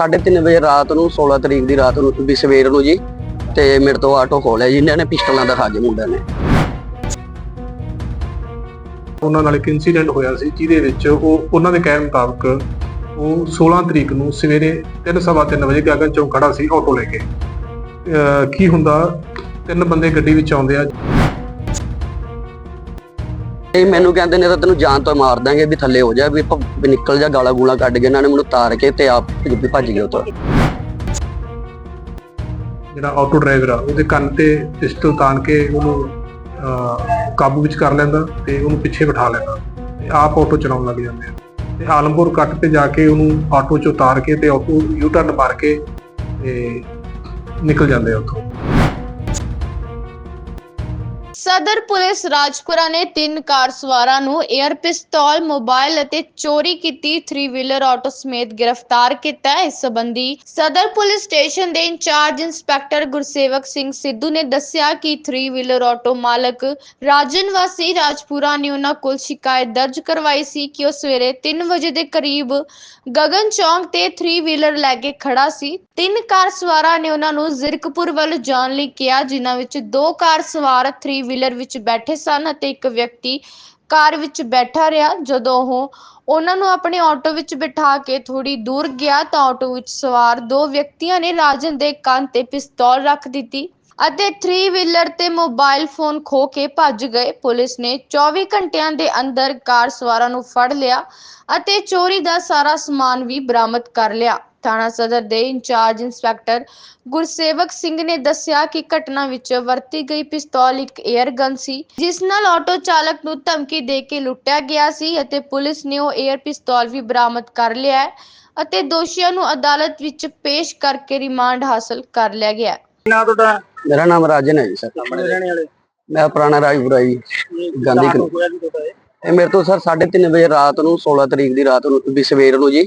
3:30 ਵਜੇ ਰਾਤ ਨੂੰ 16 ਤਰੀਕ ਦੀ ਰਾਤ ਨੂੰ, ਵੀ ਸਵੇਰ ਨੂੰ ਜੀ, ਤੇ ਮੇਰੇ ਤੋਂ ਆਟੋ ਖੋਲਿਆ ਜੀ, ਇਹਨਾਂ ਨੇ ਪਿਸਟਲਾਂ ਦਿਖਾ ਕੇ ਮੁੰਡਿਆਂ ਨੇ। ਉਹਨਾਂ ਨਾਲ ਇੱਕ ਇਨਸੀਡੈਂਟ ਹੋਇਆ ਸੀ, ਜਿਹਦੇ ਵਿੱਚ ਉਹ, ਉਹਨਾਂ ਦੇ ਕਹਿਣ ਮੁਤਾਬਕ ਉਹ 16 ਤਰੀਕ ਨੂੰ ਸਵੇਰੇ 3:30 ਵਜੇ ਗਗਨ ਚੌਂਕ ਖੜਾ ਸੀ ਆਟੋ ਲੈ ਕੇ। ਅਹ ਕੀ ਹੁੰਦਾ, ਤਿੰਨ ਬੰਦੇ ਗੱਡੀ ਵਿੱਚ ਆਉਂਦੇ ਆ। ਤੇ ਮੈਨੂੰ ਕਹਿੰਦੇ ਨੇ ਤਾਂ ਤੈਨੂੰ ਜਾਨ ਤੋਂ ਮਾਰ ਦਾਂਗੇ ਵੀ ਥੱਲੇ ਹੋ ਜਾ ਵੀ ਭ- ਵੀ ਨਿਕਲ ਜਾ ਗਾਲਾ ਗੂਲਾਂ ਕੱਢ ਕੇ ਇਹਨਾਂ ਨੇ ਮੈਨੂੰ ਤਾਰ ਕੇ ਤੇ ਆਪ ਭੱਜ- ਭੱਜ ਗਏ ਉੱਥੋਂ। ਜਿਹੜਾ ਆਟੋ ਡਰਾਈਵਰ ਆ ਉਹਦੇ ਕੰਨ ਤੇ ਪਿਸਟਲ ਤਾਣ ਕੇ ਉਹਨੂੰ ਅਹ, ਕਾਬੂ ਵਿੱਚ ਕਰ ਲੈਂਦਾ ਤੇ ਉਹਨੂੰ ਪਿੱਛੇ ਬਿਠਾ ਲੈਂਦਾ ਤੇ ਆਪ ਆਟੋ ਚਲਾਉਣ ਲੱਗ ਜਾਂਦੇ ਆ। ਤੇ ਆਲਮਪੁਰ ਕੱਟ ਤੇ ਜਾ ਕੇ ਉਹਨੂੰ ਆਟੋ ਚ ਉਤਾਰ ਕੇ ਤੇ ਆਟੋ ਯੂ ਟਰਨ ਮਾਰ ਕੇ ਤੇ ਨਿਕਲ ਜਾਂਦੇ ਆ ਉੱਥੋਂ। ਸਦਰ ਪੁਲਿਸ ਰਾਜਪੁਰਾ ਨੇ ਤਿੰਨ ਕਾਰ ਸਵਾਰਾਂ ਨੂੰ 에ਅਰ ਪਿਸਤੌਲ, ਮੋਬਾਈਲ ਅਤੇ ਚੋਰੀ ਕੀਤੀ 3 ਵੀਲਰ ਆਟੋ ਸਮੇਤ ਗ੍ਰਿਫਤਾਰ ਕੀਤਾ ਇਸ ਸੰਬੰਧੀ ਸਦਰ ਪੁਲਿਸ ਸਟੇਸ਼ਨ ਦੇ ਇੰਚਾਰਜ ਇੰਸਪੈਕਟਰ ਗੁਰਸੇਵਕ ਸਿੰਘ ਸਿੱਧੂ ਨੇ ਦੱਸਿਆ ਕਿ 3 ਵੀਲਰ ਆਟੋ ਮਾਲਕ ਰਾਜਨ ਵਾਸੀ ਰਾਜਪੁਰਾ ਨੇ ਉਹਨਾਂ ਕੋਲ ਸ਼ਿਕਾਇਤ ਦਰਜ ਕਰਵਾਈ ਸੀ ਕਿ ਉਹ ਸਵੇਰੇ 3 ਵਜੇ ਦੇ ਕਰੀਬ ਗਗਨ ਚੌਂਕ ਤੇ 3 ਵੀਲਰ ਲੈ ਕੇ ਖੜਾ ਸੀ। ਤਿੰਨ ਕਾਰ ਸਵਾਰਾਂ ਨੇ ਉਹਨਾਂ ਨੂੰ ਜ਼ਿਰਕਪੁਰ ਵੱਲ ਜਾਣ ਲਈ ਕਿਹਾ, ਜਿਨ੍ਹਾਂ ਵਿੱਚ ਦੋ ਕਾਰ ਸਵਾਰ 3 ਵੀਲਰ ਵਿੱਚ ਬੈਠੇ ਸਨ ਅਤੇ ਇੱਕ ਵਿਅਕਤੀ ਕਾਰ ਵਿੱਚ ਬੈਠਾ ਰਿਹਾ। ਜਦੋਂ ਉਹ ਉਹਨਾਂ ਨੂੰ ਆਪਣੇ ਆਟੋ ਵਿੱਚ ਬਿਠਾ ਕੇ ਥੋੜੀ ਦੂਰ ਗਿਆ ਤਾਂ ਆਟੋ ਵਿੱਚ ਸਵਾਰ ਦੋ ਵਿਅਕਤੀਆਂ ਨੇ ਰਾਜਨ ਦੇ ਕੰਨ ਤੇ ਪਿਸਤੌਲ ਰੱਖ ਦਿੱਤੀ। ਅਤੇ 3 ਵੀਲਰ ਤੇ ਮੋਬਾਈਲ ਫੋਨ ਖੋ ਕੇ ਭੱਜ ਗਏ। ਪੁਲਿਸ ਨੇ 24 ਘੰਟਿਆਂ ਦੇ ਅੰਦਰ ਕਾਰ ਸਵਾਰਾਂ ਨੂੰ ਫੜ ਲਿਆ ਅਤੇ ਚੋਰੀ ਦਾ ਸਾਰਾ ਸਮਾਨ ਵੀ ਬਰਾਮਦ ਕਰ ਲਿਆ। ਥਾਣਾ ਸਦਰ ਦੇ ਇੰਚਾਰਜ ਇੰਸਪੈਕਟਰ ਗੁਰਸੇਵਕ ਸਿੰਘ ਨੇ ਦੱਸਿਆ ਕਿ ਘਟਨਾ ਵਿੱਚ ਵਰਤੀ ਗਈ ਪਿਸਤੌਲ ਇੱਕ 에ਅਰ ਗਨ ਸੀ, ਜਿਸ ਨਾਲ ਆਟੋ ਚਾਲਕ ਨੂੰ ਧਮਕੀ ਦੇ ਕੇ ਲੁੱਟਿਆ ਗਿਆ ਸੀ ਅਤੇ ਪੁਲਿਸ ਨੇ ਉਹ 에ਅਰ ਪਿਸਤੌਲ ਵੀ ਬਰਾਮਦ ਕਰ ਲਿਆ ਅਤੇ ਦੋਸ਼ੀਆਂ ਨੂੰ ਅਦਾਲਤ ਵਿੱਚ ਪੇਸ਼ ਕਰਕੇ ਰਿਮਾਂਡ ਹਾਸਲ ਕਰ ਲਿਆ ਗਿਆ ਨਾ ਤੁਹਾਡਾ? ਮੇਰਾ ਨਾਮ ਰਾਜਨ ਹੈ ਜੀ ਸਰ। ਆਪਣੇ ਰਹਿਣੇ ਵਾਲੇ? ਮੈਂ ਪੁਰਾਣਾ ਰਾਜਪੁਰਾ ਜੀ ਗਾਂਧੀ ਕਲੋਨੀ। ਹੋਇਆ ਜੀ ਤੁਹਾਡਾ ਇਹ? ਇਹ ਮੇਰੇ ਤੋਂ ਸਰ 3:30 ਵਜੇ ਰਾਤ ਨੂੰ 16 ਤਰੀਕ ਦੀ ਰਾਤ ਨੂੰ ਵੀ ਸਵੇਰ ਨੂੰ ਜੀ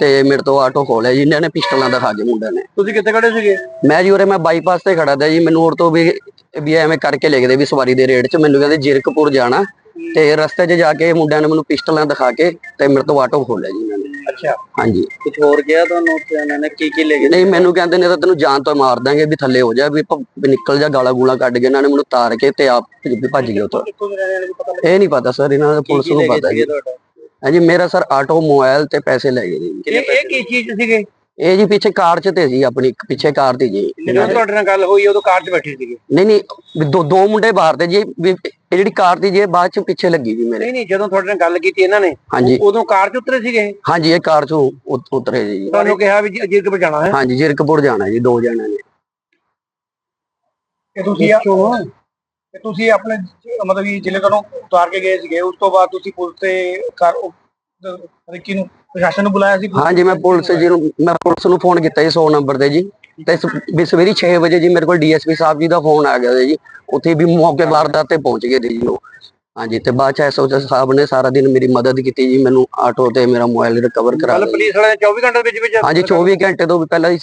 ਤੇ ਮੇਰੇ ਤੋਂ ਆਟੋ ਖੋਲਿਆ ਜੀ ਇਹਨਾਂ ਨੇ ਪਿਸਟਲਾਂ ਦਿਖਾ ਕੇ ਮੁੰਡਿਆਂ ਨੇ। ਤੁਸੀਂ ਕਿੱਥੇ ਖੜੇ ਸੀਗੇ? ਮੈਂ ਜੀ ਉਰੇ ਮੈਂ ਬਾਈਪਾਸ ਤੇ ਖੜਾ ਤਾ ਜੀ ਮੈਨੂੰ ਹੋਰ ਤੋਂ ਵੀ ਵੀ ਐਵੇਂ ਕਰਕੇ ਲਿਖ ਦੇ ਵੀ ਸਵਾਰੀ ਦੇ ਰੇਟ 'ਚ ਮੈਨੂੰ ਕਹਿੰਦੇ ਜਿਰਕਪੁਰ ਜਾਣਾ ਤੇ ਰਸਤੇ 'ਚ ਜਾ ਕੇ ਮੁੰਡਿਆਂ ਨੇ ਮੈਨੂੰ ਪਿਸਟਲਾਂ ਦਿਖਾ ਕੇ ਤੇ ਮੇਰੇ ਤੋਂ ਆਟੋ ਖੋਲਿਆ ਜੀ। ਅੱਛਾ। ਹਾਂਜੀ। ਕੁਝ ਹੋਰ ਗਿਆ ਤੁਹਾਨੂੰ ਉੱਥੇ ਉਹਨਾਂ ਨੇ? ਕੀ ਕੀ ਲੈ ਗਏ ਨਹੀਂ ਮੈਨੂੰ ਕਹਿੰਦੇ ਨੇ ਤਾਂ ਤੈਨੂੰ ਜਾਨ ਤੋਂ ਮਾਰ ਦਾਂਗੇ ਵੀ ਥੱਲੇ ਹੋ ਜਾ ਵੀ ਭ- ਵੀ ਨਿਕਲ ਜਾ ਗਾਲਾਂ ਗੂਲਾਂ ਕੱਢ ਕੇ ਇਹਨਾਂ ਨੇ ਮੈਨੂੰ ਤਾਰ ਕੇ ਤੇ ਆਪ ਭੱਜ- ਭੱਜ ਗਏ ਉੱਥੋਂ। ਇਹ ਨਹੀਂ ਪਤਾ ਸਰ ਇਹਨਾਂ ਦਾ ਪੁਲਿਸ ਨੂੰ ਪਤਾ ਜੀ। ਤੁਹਾਡਾ? ਹਾਂਜੀ ਮੇਰਾ ਸਰ ਆਟੋ ਮੋਬਾਈਲ ਤੇ ਪੈਸੇ ਲੈ ਗਏ ਜੀ। ਇਹ ਇਹ ਕੀ ਚੀਜ਼ ਸੀਗੇ? ਇਹ ਜੀ ਪਿੱਛੇ ਕਾਰ 'ਚ ਤੇ ਸੀ ਆਪਣੀ ਪਿੱਛੇ ਕਾਰ ਤੇ ਜੀ। ਜਦੋਂ ਤੁਹਾਡੇ ਨਾਲ ਗੱਲ ਹੋਈ ਉਦੋਂ ਕਾਰ 'ਚ ਬੈਠੇ ਸੀਗੇ? ਨਹੀਂ ਨਹੀਂ ਵੀ ਦੋ ਦੋ ਮੁੰਡੇ ਬਾਹਰ ਤੇ ਜੀ ਵੀ ਇਹ ਜਿਹੜੀ ਕਾਰ ਦੀ ਜੀ ਬਾਅਦ ਚ ਪਿੱਛੇ ਲੱਗੀ ਜੀ ਮੇਰੇ। ਨਹੀਂ ਨਹੀਂ ਜਦੋਂ ਤੁਹਾਡੇ ਨਾਲ ਗੱਲ ਕੀਤੀ ਇਹਨਾਂ ਨੇ ਹਾਂਜੀ। ਉਦੋਂ ਕਾਰ 'ਚ ਉਤਰੇ ਸੀਗੇ? ਇਹ? ਹਾਂਜੀ ਇਹ ਕਾਰ ਚੋਂ ਉਤ- ਉਤਰੇ ਜੀ। ਤੁਹਾਨੂੰ ਕਿਹਾ ਵੀ ਜੀ- ਜੀਰਕਪੁਰ ਜਾਣਾ ਹੈ? ਹਾਂਜੀ ਜਿਰਕਪੁਰ ਜਾਣਾ ਜੀ ਦੋ ਜਣਿਆਂ ਨੇ। ਕਿ ਤੁਸੀਂ ਕਿ ਤੁਸੀਂ ਆਪਣੇ ਮਤਲਬ ਵੀ ਜ਼ਿਲ੍ਹੇ ਤੋਂ ਉਤਾਰ ਕੇ ਗਏ ਸੀਗੇ ਉਸ ਤੋਂ ਬਾਅਦ ਤੁਸੀਂ ਪੁਲਿਸ ਤੇ ਕਰ ਰਿੱਕੀ ਨੂੰ ਪ੍ਰਸ਼ਾਸਨ ਨੂੰ ਬੁਲਾਇਆ ਸੀ? ਹਾਂਜੀ ਮੈਂ ਪੁਲਿਸ ਜੀ ਨੂੰ ਮੈਂ ਪੁਲਿਸ ਨੂੰ ਫੋਨ ਕੀਤਾ ਜੀ 100 ਨੰਬਰ ਤੇ ਜੀ। ਤੇ ਸ- ਵੀ ਸਵੇਰੀ 6 ਵਜੇ ਜੀ ਮੇਰੇ ਕੋਲ ਡੀਐਸਪੀ ਸਾਹਿਬ ਜੀ ਦਾ ਫੋਨ ਆ ਗਿਆ ਜੀ। ਉੱਥੇ ਵੀ ਮੌਕੇ ਵਾਰਦਾਤ ਤੇ ਪਹੁੰਚ ਗਏ ਜੀ ਉਹ। ਹਾਂਜੀ ਤੇ ਬਾਅਦ ਚ ਐਸਓਚ ਸਾਹਿਬ ਨੇ ਸਾਰਾ ਦਿਨ ਮੇਰੀ ਮਦਦ ਕੀਤੀ ਜੀ ਮੈਨੂੰ ਆਟੋ ਤੇ ਮੇਰਾ ਮੋਬਾਈਲ ਰਿਕਵਰ ਕਰਾ ਕੱਲ ਲਿਆ। ਪੁਲਿਸ ਵਾਲਿਆਂ ਨੇ 24 ਘੰਟੇ ਦੇ ਵਿੱਚ ਵਿੱਚ ਹਾਂਜੀ 24 ਘੰਟੇ ਤੋਂ ਵੀ ਪਹਿਲਾਂ ਹੀ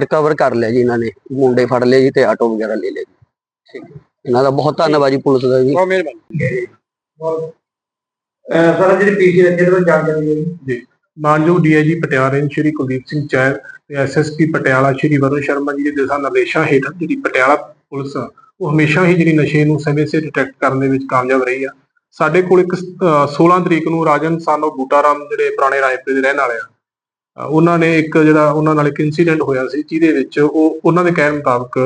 ਰਿਕਵਰ ਕਰ ਲਿਆ ਜੀ ਇਹਨਾਂ ਨੇ। ਮੁੰਡੇ ਫੜ ਲਏ ਜੀ ਤੇ ਆਟੋ ਵਗੈਰਾ ਲੈ ਲਿਆ ਜੀ। ਇਹਨਾਂ ਦਾ ਬਹੁਤ ਧੰਨਵਾਦ ਜੀ ਪੁਲਿਸ ਦਾ ਜੀ। ਬਹੁਤ ਮਿਹਰਬਾਨੀ। ਸਰ ਜਿਹੜੀ ਪੀਸੀ ਰੱਖੇ ਤੋਂ ਜਾਣਕਾਰੀ ਜੀ। ਮਾਨਯੋਗ ਡੀਆਈਜੀ ਪਟਿਆਲਾ ਰੇਂਜ ਸ਼੍ਰੀ ਕੁਲਦੀਪ ਸਿੰਘ ਚਹਿਲ ਤੇ ਐਸਐਸਪੀ ਪਟਿਆਲਾ ਸ਼੍ਰੀ ਵਰੁਣ ਸ਼ਰਮਾ ਜੀ ਦੇ ਦਿਸ਼ਾ ਨਿਰਦੇਸ਼ਾਂ ਹੇਠ ਜਿਹੜੀ ਪਟਿਆਲਾ ਪੁਲਿਸ ਆ, ਉਹ ਹਮੇਸ਼ਾ ਹੀ ਜਿਹੜੀ ਨਸ਼ੇ ਨੂੰ ਸਮੇਂ ਸਿਰ ਡਿਟੈਕਟ ਕਰਨ ਦੇ ਵਿੱਚ ਕਾਮਯਾਬ ਰਹੀ ਆ। ਸਾਡੇ ਕੋਲ ਇੱਕ ਅਹ, 16 ਤਰੀਕ ਨੂੰ ਰਾਜਨ ਸਾਨੋ ਬੂਟਾਰਾਮ ਜਿਹੜੇ ਪੁਰਾਣੇ ਰਾਏਪੁਰ ਦੇ ਰਹਿਣ ਵਾਲੇ ਆ ਉਹਨਾਂ ਨੇ ਇੱਕ ਜਿਹੜਾ ਉਹਨਾਂ ਨਾਲ ਇੱਕ ਇਨਸੀਡੈਂਟ ਹੋਇਆ ਸੀ ਜਿਹਦੇ ਵਿੱਚ ਉਹ ਉਹਨਾਂ ਦੇ ਕਹਿਣ ਮੁਤਾਬਕ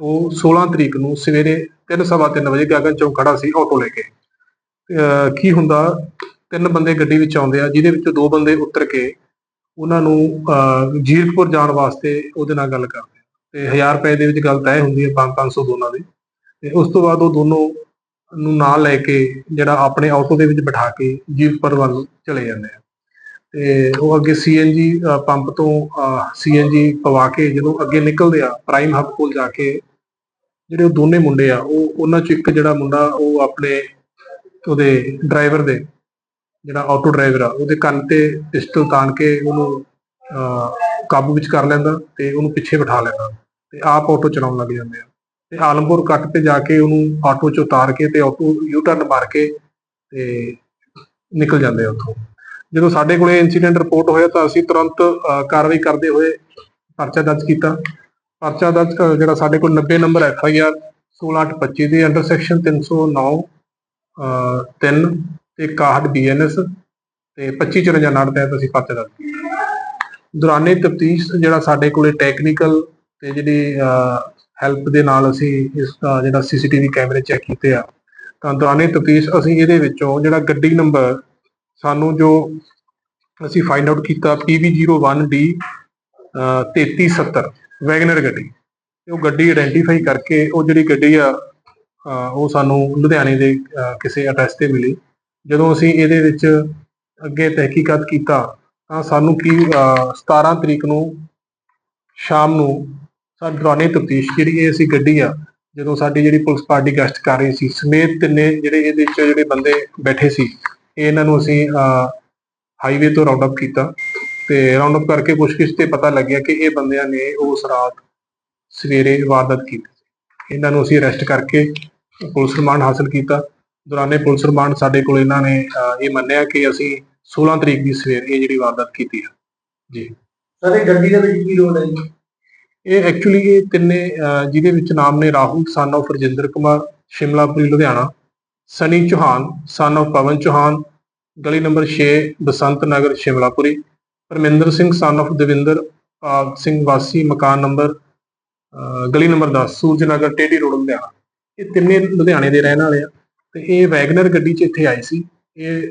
ਉਹ 16 ਤਰੀਕ ਨੂੰ ਸਵੇਰੇ 3:30 ਵਜੇ ਗਗਨ ਚੌਂਕ ਖੜਾ ਸੀ ਆਟੋ ਲੈ ਕੇ। ਅਹ, ਕੀ ਹੁੰਦਾ ਤਿੰਨ ਬੰਦੇ ਗੱਡੀ ਵਿੱਚ ਆਉਂਦੇ ਆ ਜਿਹਦੇ ਵਿੱਚੋਂ ਦੋ ਬੰਦੇ ਉਤਰ ਕੇ ਉਹਨਾਂ ਨੂੰ ਅਹ, ਜੀਰਕਪੁਰ ਜਾਣ ਵਾਸਤੇ ਉਹਦੇ ਨਾਲ ਗੱਲ ਕਰਦੇ ਤੇ 1000 ਰੁਪਏ ਦੇ ਵਿੱਚ ਗੱਲ ਤੈਅ ਹੁੰਦੀ ਹੈ 5-500 ਦੋਨਾਂ ਦੀ। ਤੇ ਉਸ ਤੋਂ ਬਾਅਦ ਉਹ ਦੋਨੋਂ ਨੂੰ ਨਾਲ ਲੈ ਕੇ ਜਿਹੜਾ ਆਪਣੇ ਆਟੋ ਦੇ ਵਿੱਚ ਬਿਠਾ ਕੇ ਜੀਰਕਪੁਰ ਵੱਲ ਚਲੇ ਜਾਂਦੇ ਆ। ਤੇ ਉਹ ਅੱਗੇ ਸੀਐਨਜੀ ਪੰਪ ਤੋਂ ਸੀਐਨਜੀ ਪਵਾ ਕੇ ਜਦੋਂ ਅੱਗੇ ਨਿਕਲਦੇ ਆ ਪ੍ਰਾਈਮ ਹੱਬ ਕੋਲ ਜਾ ਕੇ ਜਿਹੜੇ ਉਹ ਦੋਨੇ ਮੁੰਡੇ ਆ ਉਹ ਉਹਨਾਂ ਚ ਇੱਕ ਜਿਹੜਾ ਮੁੰਡਾ ਉਹ ਆਪਣੇ ਉਹਦੇ ਡਰਾਈਵਰ ਦੇ ਜਿਹੜਾ ਆਟੋ ਡਰਾਈਵਰ ਆ ਉਹਦੇ ਕੰਨ ਤੇ ਪਿਸਟਲ ਤਾਣ ਕੇ ਉਹਨੂੰ ਕਾਬੂ ਵਿੱਚ ਕਰ ਲੈਂਦਾ ਤੇ ਉਹਨੂੰ ਪਿੱਛੇ ਬਿਠਾ ਲੈਂਦਾ ਤੇ ਆਪ ਆਟੋ ਚਲਾਉਣ ਲੱਗ ਜਾਂਦੇ ਆ। ਤੇ ਆਲਮਪੁਰ ਕੱਟ ਤੇ ਜਾ ਕੇ ਉਹਨੂੰ ਆਟੋ ਚ ਉਤਾਰ ਕੇ ਤੇ ਆਟੋ ਯੂ ਟਰਨ ਮਾਰ ਕੇ ਤੇ ਨਿਕਲ ਜਾਂਦੇ ਆ ਉੱਥੋਂ। ਜਦੋਂ ਸਾਡੇ ਕੋਲੇ ਇਨਸੀਡੈਂਟ ਰਿਪੋਰਟ ਹੋਇਆ ਤਾਂ ਅਸੀਂ ਤੁਰੰਤ ਕਾਰਵਾਈ ਕਰਦੇ ਹੋਏ ਪਰਚਾ ਦਰਜ ਕੀਤਾ। ਪਰਚਾ ਦਰਜ ਜਿਹੜਾ ਸਾਡੇ ਕੋਲ 90 ਨੰਬਰ ਐਫ ਆਈ ਆਰ 16825 ਦੇ ਅੰਡਰ ਸੈਕਸ਼ਨ 309 ਅ, 3 ਤੇ 61 ਬੀ ਐਨ ਐਸ ਤੇ 2554 ਨਾਲ ਤਹਿਤ ਅਸੀਂ ਪਰਚਾ ਦਰਜ ਦੌਰਾਨੇ ਤਫਤੀਸ਼ ਜਿਹੜਾ ਸਾਡੇ ਕੋਲੇ ਟੈਕਨੀਕਲ ਤੇ ਜਿਹੜੀ ਹੈਲਪ ਦੇ ਨਾਲ ਅਸੀਂ ਇਸ ਦਾ ਜਿਹੜਾ ਸੀਸੀਟੀਵੀ ਕੈਮਰੇ ਚੈੱਕ ਕੀਤੇ ਆ। ਤਾਂ ਦੌਰਾਨੇ ਤਫਤੀਸ਼ ਅਸੀਂ ਇਹਦੇ ਵਿੱਚੋਂ ਜਿਹੜਾ ਗੱਡੀ ਨੰਬਰ ਸਾਨੂੰ ਜੋ ਅਸੀਂ ਫਾਈਂਡ ਆਊਟ ਕੀਤਾ PV01D 3370 ਵੈਗਨਰ ਗੱਡੀ। ਤੇ ਉਹ ਗੱਡੀ ਆਇਡੈਂਟੀਫਾਈ ਕਰਕੇ ਉਹ ਜਿਹੜੀ ਗੱਡੀ ਆ ਉਹ ਸਾਨੂੰ ਲੁਧਿਆਣੇ ਦੇ ਕਿਸੇ ਐਡਰੈਸ ਤੇ ਮਿਲੀ। ਜਦੋਂ ਅਸੀਂ ਇਹਦੇ ਵਿੱਚ ਅੱਗੇ ਤਹਿਕੀਕਾਤ ਕੀਤਾ, ਤਾਂ ਸਾਨੂੰ ਕੀ, ਅਹ 17 ਤਰੀਕ ਨੂੰ ਸ਼ਾਮ ਨੂੰ ਸਾਡੇ ਦੌਰਾਨੇ ਤਫਤੀਸ਼ ਜਿਹੜੀ ਇਹ ਸੀ ਗੱਡੀ ਆ, ਜਦੋਂ ਸਾਡੀ ਜਿਹੜੀ ਪੁਲਿਸ ਪਾਰਟੀ ਗਸ਼ਤ ਕਰ ਰਹੀ ਸੀ, ਸਮੇਤ ਤਿੰਨੇ ਜਿਹੜੇ ਇਹਦੇ ਵਿੱਚ ਜਿਹੜੇ ਬੰਦੇ ਬੈਠੇ ਸੀ ਇਹਨਾਂ ਨੂੰ ਅਸੀਂ ਹਾਈਵੇ ਤੋਂ ਰਾਉਂਡ ਅਪ ਕੀਤਾ ਤੇ ਰਾਉਂਡ ਅਪ ਕਰਕੇ ਪੁੱਛਗਿੱਛ ਤੇ ਪਤਾ ਲੱਗਿਆ ਕਿ ਇਹ ਬੰਦਿਆਂ ਨੇ ਉਸ ਰਾਤ ਸਵੇਰੇ ਵਾਰਦਾਤ ਕੀਤੀ ਇਹਨਾਂ ਨੂੰ ਅਸੀਂ ਅਰੈਸਟ ਕਰਕੇ ਪੁਲਿਸ ਰਿਮਾਂਡ ਹਾਸਲ ਕੀਤਾ ਦੌਰਾਨੇ ਪੁਲਿਸ ਰਿਮਾਂਡ ਸਾਡੇ ਕੋਲ ਇਹਨਾਂ ਨੇ ਇਹ ਮੰਨਿਆ ਕਿ ਅਸੀਂ 16 ਤਰੀਕ ਦੀ ਸਵੇਰ ਇਹ ਜਿਹੜੀ ਵਾਰਦਾਤ ਕੀਤੀ ਹੈ ਸਰ ਇਹ ਗੱਡੀ ਦੇ ਵਿੱਚ ਕੀ ਰੋਲ ਹੈ ਜੀ? ਇਹ ਐਕਚੁਅਲੀ ਇਹ ਤਿੰਨੇ ਜਿਹਦੇ ਵਿੱਚ ਨਾਮ ਨੇ ਰਾਹੁਲ ਸਨ of Rajinder Kumar Shimlapuri Ludhiana Sunny Chauhan son of Pawan Chauhan ਗਲੀ number 6 Basant Nagar Shimlapuri Parminder Singh son of Davinder Pal Singh ਵਾਸੀ ਮਕਾਨ ਨੰਬਰ ਗਲੀ ਨੰਬਰ 10 ਸੂਰਜ ਨਗਰ ਟੇਢੀ ਰੋਡ ਲੁਧਿਆਣਾ। ਇਹ ਤਿੰਨੇ ਲੁਧਿਆਣੇ ਦੇ ਰਹਿਣ ਵਾਲੇ ਆ। ਤੇ ਇਹ ਵੈਗਨਰ ਗੱਡੀ 'ਚ ਇੱਥੇ ਆਏ ਸੀ। ਇਹ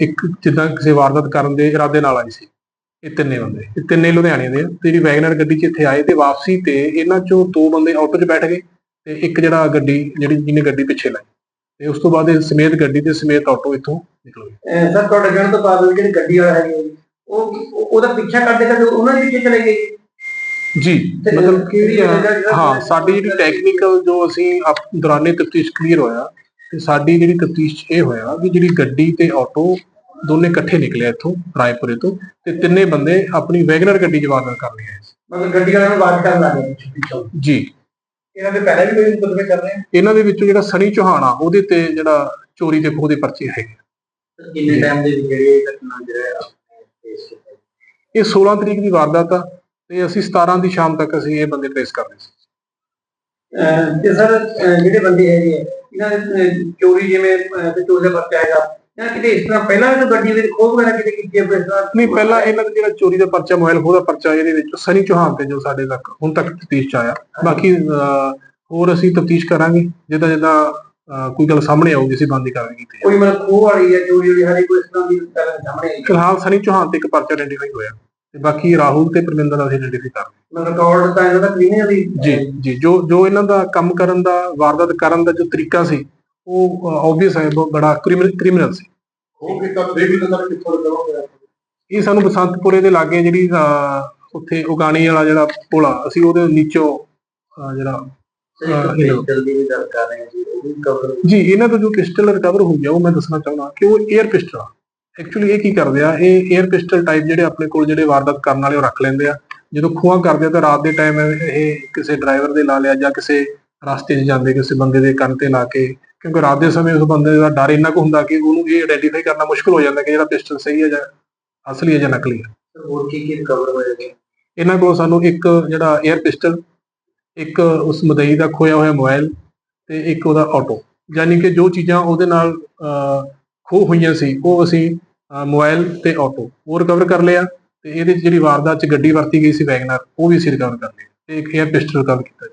ਇੱਕ ਜਿੱਦਾਂ ਕਿਸੇ ਵਾਰਦਾਤ ਕਰਨ ਦੇ ਇਰਾਦੇ ਨਾਲ ਆਏ ਸੀ। ਇਹ ਤਿੰਨੇ ਬੰਦੇ ਇਹ ਤਿੰਨੇ ਲੁਧਿਆਣੇ ਦੇ ਆ। ਤੇ ਜਿਹੜੀ ਵੈਗਨਰ ਗੱਡੀ 'ਚ ਇੱਥੇ ਆਏ ਤੇ ਵਾਪਸੀ ਤੇ ਇਹਨਾਂ 'ਚੋਂ ਦੋ ਬੰਦੇ ਆਟੋ 'ਚ ਬੈਠ ਗਏ ਤੇ ਇੱਕ ਜਿਹੜਾ ਗੱਡੀ ਜਿਹੜੀ ਜਿਹਨੇ ਗੱਡੀ ਪਿੱਛੇ ਲਾਈ। ਤੇ ਉਸ ਤੋਂ ਬਾਅਦ ਇਹ ਸਮੇਤ ਗੱਡੀ ਤੇ ਸਮੇਤ ਆਟੋ ਇੱਥੋਂ ਨਿਕਲ ਗਏ। ਸਰ ਤੁਹਾਡੇ ਕਹਿਣ ਤੋਂ ਬਾਅਦ ਜਿਹੜੀ ਗੱਡੀ ਵਾਲਾ ਹੈ ਜੀ ਉਹ ਉਹ- ਉਹਦਾ ਪਿੱਛਾ ਕਰਦੇ ਕਰਦੇ ਉਹਨਾਂ ਦੇ ਪਿੱਛੇ ਚਲੇ ਗਏ ਜੀ ਮਤਲਬ ਕਿ ਹਾਂ ਸਾਡੀ ਜਿਹੜੀ ਟੈਕਨੀਕਲ ਜੋ ਅਸੀਂ ਦੌਰਾਨੇ ਤਫਤੀਸ਼ ਕਲੀਅਰ ਹੋਇਆ ਤੇ ਸਾਡੀ ਜਿਹੜੀ ਤਫਤੀਸ਼ ਇਹ ਹੋਇਆ ਵੀ ਜਿਹੜੀ ਗੱਡੀ ਤੇ ਆਟੋ ਦੋਨੇ ਇਕੱਠੇ ਨਿਕਲੇ ਇੱਥੋਂ ਰਾਏਪੁਰੇ ਤੋਂ ਤੇ ਤਿੰਨੇ ਬੰਦੇ ਆਪਣੀ ਵੈਗਨਰ ਗੱਡੀ ਵਾਰਦਾਤ ਕਰਨ ਲਈ ਆਏ ਸੀ ਮਤਲਬ ਗੱਡੀ ਵਾਲਿਆਂ ਨੂੰ ਬਾਤ ਕਰਨ ਲੱਗੇ ਪਿੱਛੋਂ ਜੀ। ਇਹਨਾਂ ਦੇ ਪਹਿਲਾਂ ਵੀ ਕੋਈ ਮੁਕਦਮੇ ਕਰ ਰਹੇ ਆ? ਇਹਨਾਂ ਦੇ ਵਿੱਚੋਂ ਜਿਹੜਾ ਸਨੀ ਚੌਹਾਨ ਆ ਉਹਦੇ ਤੇ ਜਿਹੜਾ ਚੋਰੀ ਦੇ ਖੋਹ ਦੇ ਪਰਚੇ ਹੈਗੇ ਕਿੰਨੇ ਟਾਈਮ ਦੇ ਜਿਹੜੇ ਘਟਨਾ ਜਿਹੜਾ ਇਹ 16 ਤਰੀਕ ਦੀ ਵਾਰਦਾਤ ਆ ਤੇ ਅਸੀਂ 17 ਦੀ ਸ਼ਾਮ ਤੱਕ ਅਸੀਂ ਇਹ ਬੰਦੇ ਟ੍ਰੇਸ ਕਰ ਰਹੇ ਸੀ। ਤੇ ਸਰ ਜਿਹੜੇ ਬੰਦੇ ਹੈਗੇ ਆ, ਇਹਨਾਂ ਚੋਰੀ ਜਿਵੇਂ ਚੋਰੀ ਦਾ ਪਰਚਾ ਹੈਗਾ ਕਿਤੇ ਇਸ ਤਰ੍ਹਾਂ ਪਹਿਲਾਂ ਵੀ ਤਾਂ ਗੱਡੀ ਦੇ ਖੋਹ ਵਗੈਰਾ ਕਿਤੇ ਕੀਤੀ ਹੈ ਫਿਰ ਇਸ ਤਰ੍ਹਾਂ? ਨਹੀਂ ਪਹਿਲਾਂ ਇਹਨਾਂ ਦਾ ਜਿਹੜਾ ਚੋਰੀ ਦਾ ਪਰਚਾ ਮੋਬਾਈਲ ਖੋਹ ਦਾ ਪਰਚਾ ਇਹਦੇ ਵਿੱਚ ਸਨੀ ਚੌਹਾਨ ਤੇ ਜੋ ਸਾਡੇ ਤੱਕ ਹੁਣ ਤੱਕ ਤਫਤੀਸ਼ ਚ ਆਇਆ। ਬਾਕੀ ਹੋਰ ਅਸੀਂ ਤਫਤੀਸ਼ ਕਰਾਂਗੇ ਜਿੱਦਾਂ ਜਿੱਦਾਂ ਕੋਈ ਗੱਲ ਸਾਹਮਣੇ ਆਊਗੀ ਅਸੀਂ ਬੰਦੀ ਕਰਾਂਗੇ ਕੀਤੀ ਕੋਈ ਮਤਲਬ ਖੋਹ ਵਾਲੀ ਹੈ ਚੋਰੀ ਵਾਲੀ ਹਰੇ ਕੋਈ ਇਸ ਤਰ੍ਹਾਂ ਦੀ ਗੱਲ ਸਾਹਮਣੇ ਆਈ ਫਿਲਹਾਲ ਸਨੀ ਚੌਹਾਨ ਤੇ ਇੱਕ ਪਰਚਾ ਆਇਡੈਂਟੀਫਾਈ ਹੋਇਆ। ਤੇ ਬਾਕੀ ਰਾਹੁਲ ਤੇ ਪਰਮਿੰਦਰ ਦਾ ਅਸੀਂ ਆਇਡੈਂਟੀਫਾਈ ਕਰ ਮਤਲਬ ਰਿਕਾਰਡ ਤਾਂ ਇਹਨਾਂ ਦਾ ਦੀ ਹਾਂ। ਜੀ? ਜੀ ਜੋ ਜੋ ਇਹਨਾਂ ਦਾ ਕੰਮ ਕਰਨ ਦਾ ਵਾਰਦਾਤ ਕਰਨ ਦਾ ਜੋ ਤਰੀਕਾ ਸੀ ਉਹ ਆਬਵੀਅਸ ਹੈ ਬਹੁਤ ਬੜਾ ਕ੍ਰਿਮੀਨਲ ਸੀ। ਉਹ ਕਿਤਾ ਦੇ ਵੀ ਨਜ਼ਰ ਕਿੱਥੋਂ ਕਰੋਗੇ ਇਹ ਸਾਨੂੰ ਬਸੰਤਪੁਰੇ ਦੇ ਲਾਗੇ ਜਿਹੜੀ ਉੱਥੇ ਉਗਾਣੀ ਵਾਲਾ ਜਿਹੜਾ ਪੁਲ ਅਸੀਂ ਉਹਦੇ ਨੀਚੋਂ ਜਿਹੜਾ ਹਾਂ, ਹਾਂ ਜੀ ਇਹਨਾਂ ਤੋਂ ਜੋ ਪਿਸਟਲ ਰਿਕਵਰ ਹੋਈ ਆ ਉਹ ਮੈਂ ਦੱਸਣਾ ਚਾਹੁੰਦਾ ਕਿ ਉਹ 에ਅਰ ਪਿਸਟਲ ਆ। ਐਕਚੁਅਲੀ ਇਹ ਕੀ ਕਰਦੇ ਆ ਇਹ 에ਅਰ ਪਿਸਟਲ ਟਾਈਪ ਜਿਹੜੇ ਆਪਣੇ ਕੋਲ ਜਿਹੜੇ ਵਾਰਦਾਤ ਕਰਨ ਵਾਲੇ ਉਹ ਰੱਖ ਲੈਂਦੇ ਆ। ਜਦੋਂ ਖੂਹਾਂ ਕਰਦੇ ਆ ਤਾਂ ਰਾਤ ਦੇ ਟਾਈਮ ਇਹ ਕਿਸੇ ਡਰਾਈਵਰ ਦੇ ਲਾ ਲਿਆ ਜਾਂ ਕਿਸੇ ਰਸਤੇ 'ਚ ਜਾਂਦੇ ਕਿਸੇ ਬੰਦੇ ਦੇ ਕੰਨ ਤੇ ਲਾ ਕੇ। ਕਿਉਂਕਿ ਰਾਤ ਦੇ ਸਮੇਂ ਉਸ ਬੰਦੇ ਦਾ ਡਰ ਇੰਨਾ ਕੁ ਹੁੰਦਾ ਕਿ ਉਹਨੂੰ ਇਹ ਆਇਡੈਂਟੀਫਾਈ ਕਰਨਾ ਮੁਸ਼ਕਲ ਹੋ ਜਾਂਦਾ ਕਿ ਜਿਹੜਾ ਪਿਸਟਲ ਸਹੀ ਹੈ ਜਾਂ ਅਸਲੀ ਹੈ ਜਾਂ ਨਕਲੀ ਹੈ। ਹੋਰ ਕੀ ਕੀ ਰਿਕਵਰ ਹੋਏਗਾ ਇਹਨਾਂ ਕੋਲ ਸਾਨੂੰ ਇੱਕ ਜਿਹੜਾ 에ਅਰ ਪਿਸਟਲ ਇੱਕ ਉਸ ਮਦਈ ਦਾ ਖੋਇਆ ਹੋਇਆ ਮੋਬਾਈਲ ਤੇ ਇੱਕ ਉਹਦਾ ਆਟੋ ਯਾਨੀ ਕਿ ਜੋ ਚੀਜ਼ਾਂ ਉਹਦੇ ਨਾਲ ਅਹ, ਖੋਹ ਹੋਈਆਂ ਸੀ ਉਹ ਅਸੀਂ ਅਹ, ਮੋਬਾਈਲ ਤੇ ਆਟੋ ਉਹ ਰਿਕਵਰ ਕਰ ਲਿਆ ਤੇ ਇਹਦੇ 'ਚ ਜਿਹੜੀ ਵਾਰਦਾਤ 'ਚ ਗੱਡੀ ਵਰਤੀ ਗਈ ਸੀ ਵੈਗਨਰ ਉਹ ਵੀ ਅਸੀਂ ਰਿਕਵਰ ਕਰ ਲਿਆ ਤੇ ਇੱਕ 에ਅਰ ਪਿਸਟਲ ਰਿਕਵਰ ਕੀਤਾ